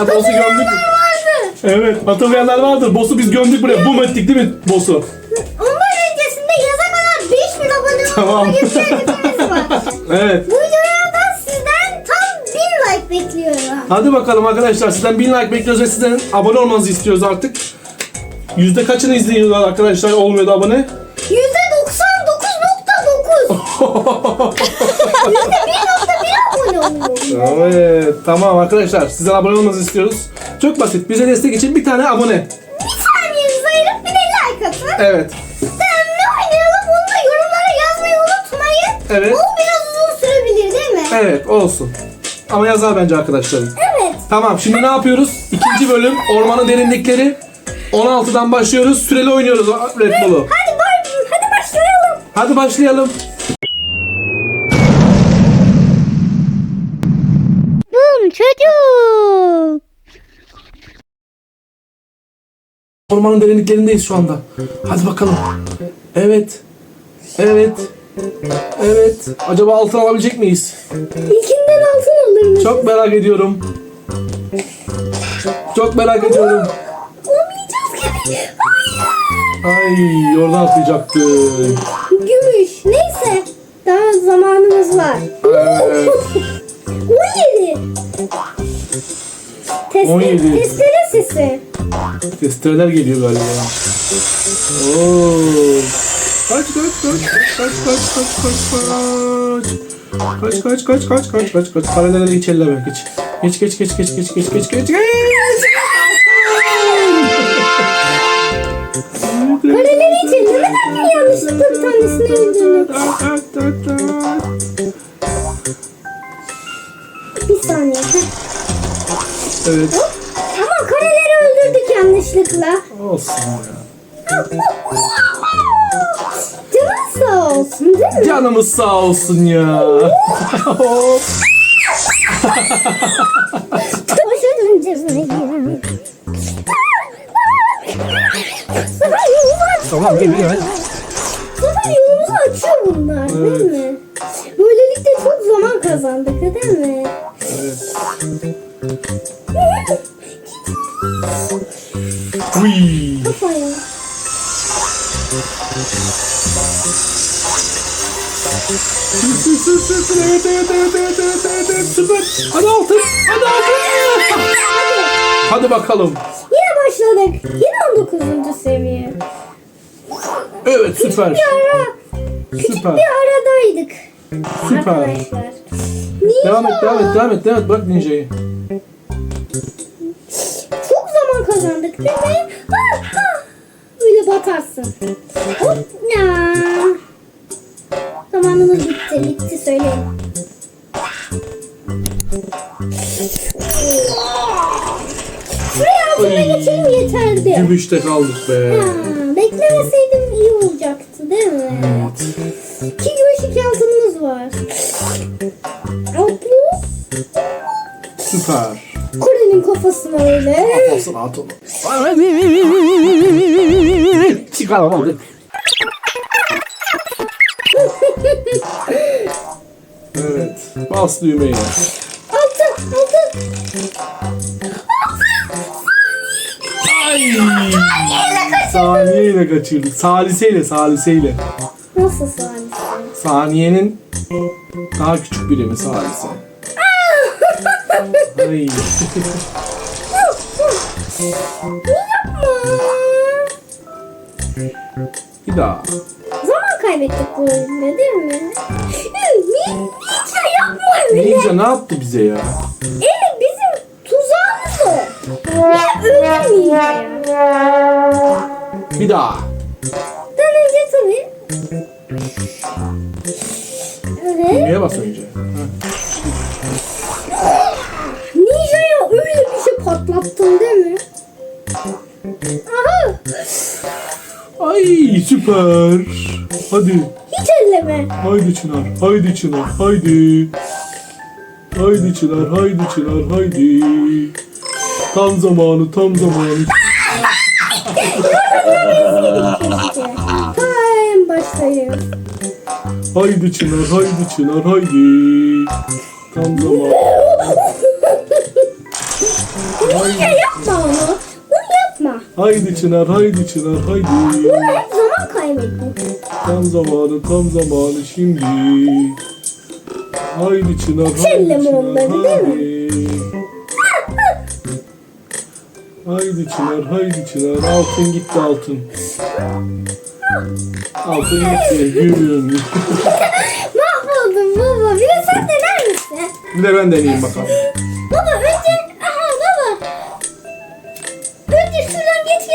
Boss'u gömdük. Evet hatırlayanlar vardır. Boss'u biz gömdük buraya. Bum ettik değil mi boss'u? Ondan öncesinde yaza kadar 5000 abone Tamam. olma gibi bir hedefimiz var. Evet. Bu videoya da sizden tam 1000 like bekliyorum. Hadi bakalım arkadaşlar. Sizden 1000 like bekliyoruz ve sizden abone olmanızı istiyoruz artık. Yüzde kaçını izliyorlar arkadaşlar olmuyordu abone? %99.9 %1.1 abone oluyor. Evet tamam arkadaşlar sizden abone olmanızı istiyoruz. Çok basit. Bize destek için bir tane abone. Bir saniyenizi ayırıp bir de like atın. Evet. Sen ne oynayalım bunu da yorumlara yazmayı unutmayın. Evet. Bu biraz uzun sürebilir değil mi? Evet olsun. Ama yazar bence arkadaşlarım. Evet. Tamam şimdi ne yapıyoruz? İkinci bölüm ormanın derinlikleri. 16'dan başlıyoruz. Süreli oynuyoruz Red Bull'u. Hadi bay, hadi başlayalım. Hadi başlayalım. Bum çocuk. Ormanın derinliklerindeyiz şu anda. Hadi bakalım. Evet. Evet. Evet. Acaba altın alabilecek miyiz? İlkinden altın alır mısın? Çok merak ediyorum. Çok merak ediyorum. Olmayacağız gibi. Ay oradan atlayacaktı. Gümüş. Neyse. Daha zamanımız var. Evet. 17. Teste, 17. Testere sesi. Testereler geliyor galiba. Oo. Kaç kaç kaç kaç kaç kaç kaç kaç kaç kaç kaç kaç kaç kaç kaç paralelere hiç elleme geç geç geç geç geç geç geç geç geç geç Kareleri için ne kadar yanlışlıkla bir tanesini öldürdüm. Bir saniye. Evet öldürdük yanlışlıkla. olsun ya. Canın sağ olsun değil mi? Canımız sağ olsun ya. Hop. Başa döneceğiz ne diyeyim. Sefer yolumuzu açıyor. tamam geliyor. Sefer yolumuzu açıyor bunlar değil mi? Böylelikle çok zaman kazandık değil mi? Evet. Uy. Evet evet evet evet evet evet evet süper. Hadi altın hadi altın. Hadi bakalım. Yine başladık. Yine 19. seviye. Evet süper. Bir ara Süper. bir aradaydık. Süper. Arkadaşlar. Ninja. Devam et devam et devam et devam et bırak ninjayı. Kazandık değil mi? Ha, ha. Öyle batarsın. Hop ya. Zamanımız bitti. Bitti söyleyin. Şuraya altına geçelim yeterdi. Gümüşte kaldık be. Ha, beklemeseydim iyi olacaktı değil mi? İki gümüş iki altınımız var. Altlı. Süper. Kore'nin kafasına öyle. Olsun at onu. Çıkaramadık. Evet. Bas düğmeye. Altın, altın. Ay. Saniyeyle kaçırdık. Saliseyle saliseyle. Nasıl salisi? Saniyenin daha küçük birimi salise. Ay. Yapma. Bir daha. Zaman kaybettik bu oyunda değil mi? Ninja yapma öyle. Ninja ne yaptı bize ya? Evet bizim tuzağımız o. Ya öldü Ninja ya. Bir daha. Ben önce tabii. Evet. Düğmeye bas önce. Ninja'ya öyle bir şey patlattın değil mi? Aha. Ay süper. Hadi. Hiç elleme. Haydi Çınar. Haydi Çınar. Haydi. Haydi Çınar. Haydi Çınar. Haydi. Tam zamanı. Tam zamanı. Keşke. Ta en baştayım. Haydi Çınar. Haydi Çınar. Haydi. Tam zamanı. Haydi Çınar, haydi Çınar, haydi. Burada hep zaman kaybettik. Tam zamanı, tam zamanı şimdi. Haydi Çınar, haydi mi Çınar, onları, değil haydi. Haydi Çınar, haydi Çınar. Altın gitti altın. Altın gitti, gülüm. Mahvoldum baba. Bir de sen dener misin? Bir de ben deneyeyim bakalım.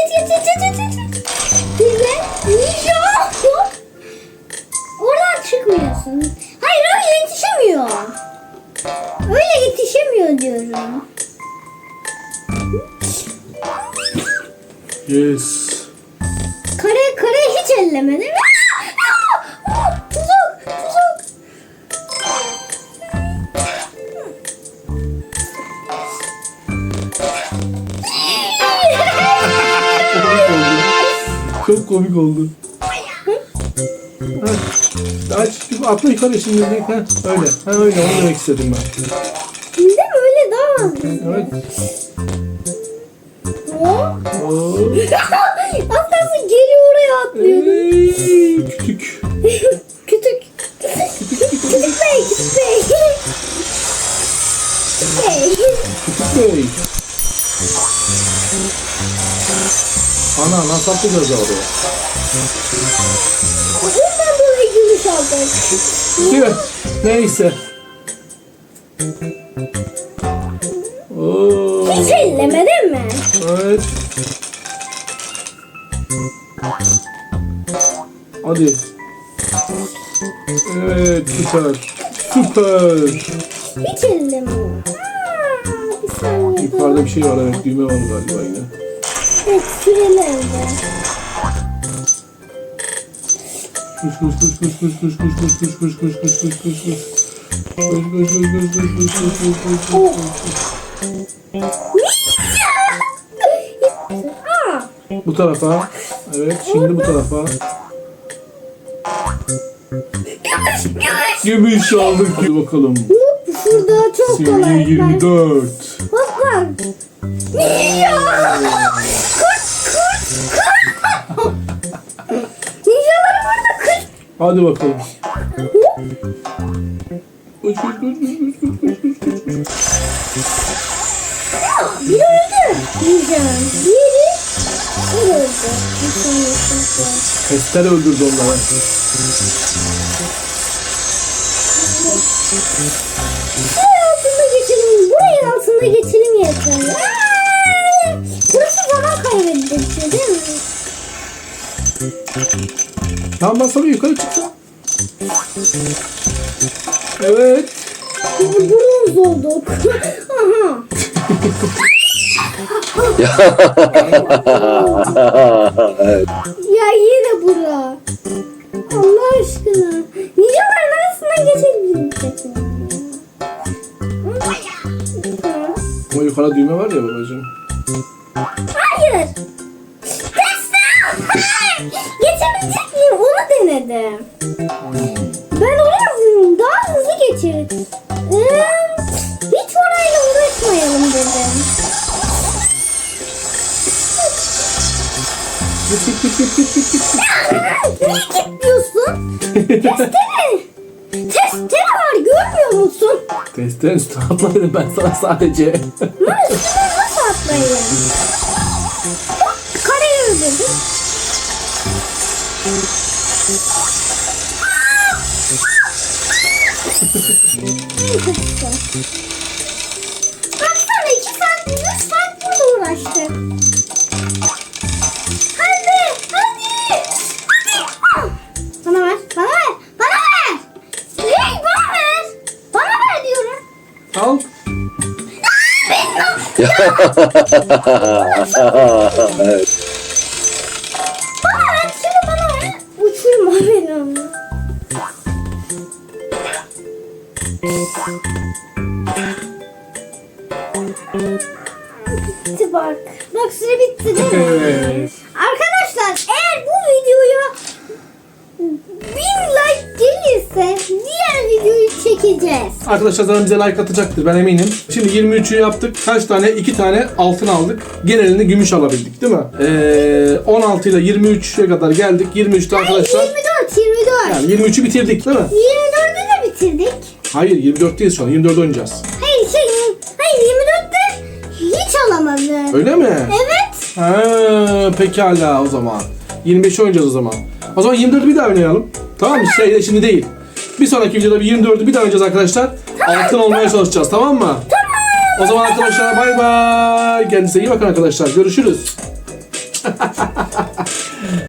git git git git git. Oradan çıkmıyorsun. Hayır yetişemiyor. Öyle yetişemiyor diyorum. Yes. Kare kare hiç elleme değil mi? Çok komik oldu. Ha, aç, atla yukarı şimdi. Ha, öyle. Ha, öyle. Onu demek istedim ben. Değil mi öyle daha hızlı? Evet. Oo. Az geri oraya atlıyordu. Ey, Kütük. Kütük. Kütük bey, kütük. Bey. Kütük Bey. Ana nasıl atlayacağız oraya? Ondan dolayı gümüş aldım. Tüh. Neyse. Oo. Hiç ellemedin mi? Evet. Hadi. Evet süper. Süper. Hiç. Aa, bir saniye. Yukarıda bir şey var evet düğme var galiba yine. Evet. Kuş kuş kuş kuş kuş kuş kuş kuş kuş kuş kuş kuş kuş kuş kuş. Kuş kuş kuş kuş kuş kuş kuş kuş kuş Oh. kuş. Aa, Bu tarafa. Evet şimdi bu tarafa. Gümüş aldık Hadi bakalım. şurada çok Seviye kolay. 24. Bak bak. Ninja! Ninjaları burada kurt. Hadi bakalım. Koş koş koş koş koş koş koş koş koş koş. Biri öldü. Ninja. Diğeri da öldü. Bir bir. Testere öldürdü onları. Burayı altında geçelim. Burayı altında geçelim yeter. Tamam ben sana yukarı çıkacağım. Evet. Biz bronz olduk. Aha. ya yine bura. Allah aşkına. Niye ben arasına geçebilirim? O yukarı düğme var ya. Onu denedim. Ben oraya daha hızlı geçerim. Hiç orayla uğraşmayalım dedim. Git git git git git git git. Niye kilitliyorsun? Testere. Testere var görmüyor musun? Testten üstüne atladım ben sana sadece. Lan üstüne nasıl atlayayım? Bak kareyi öldürdüm. Baksana iki saat, üç saat burada uğraştık. Hadi, hadi, hadi. Bana ver, bana ver, bana ver. Hey, bana ver. Bana ver diyorum. Al. Bana Bitti bak. Bak süre bitti değil mi? Evet. Arkadaşlar eğer bu videoya bin like gelirse diğer videoyu çekeceğim. vereceğiz. Arkadaşlar zaten bize like atacaktır ben eminim. Şimdi 23'ü yaptık. Kaç tane? 2 tane altın aldık. Genelini gümüş alabildik değil mi? Ee, 16 ile 23'e kadar geldik. 23'te arkadaşlar 24, 24. yani 23'ü bitirdik değil mi? 24'ü de bitirdik. Hayır 24'teyiz şu an. 24 oynayacağız. Hayır şey, hayır 24'te hiç alamadım. Öyle mi? Evet. Ha, pekala o zaman. 25 oynayacağız o zaman. O zaman 24'ü bir daha oynayalım. Tamam mı? Şey, şimdi değil. Bir sonraki videoda bir 24'ü bir daha oynayacağız arkadaşlar. Altın olmaya çalışacağız tamam mı? Tamam. O zaman arkadaşlar bay bay. Kendinize iyi bakın arkadaşlar. Görüşürüz.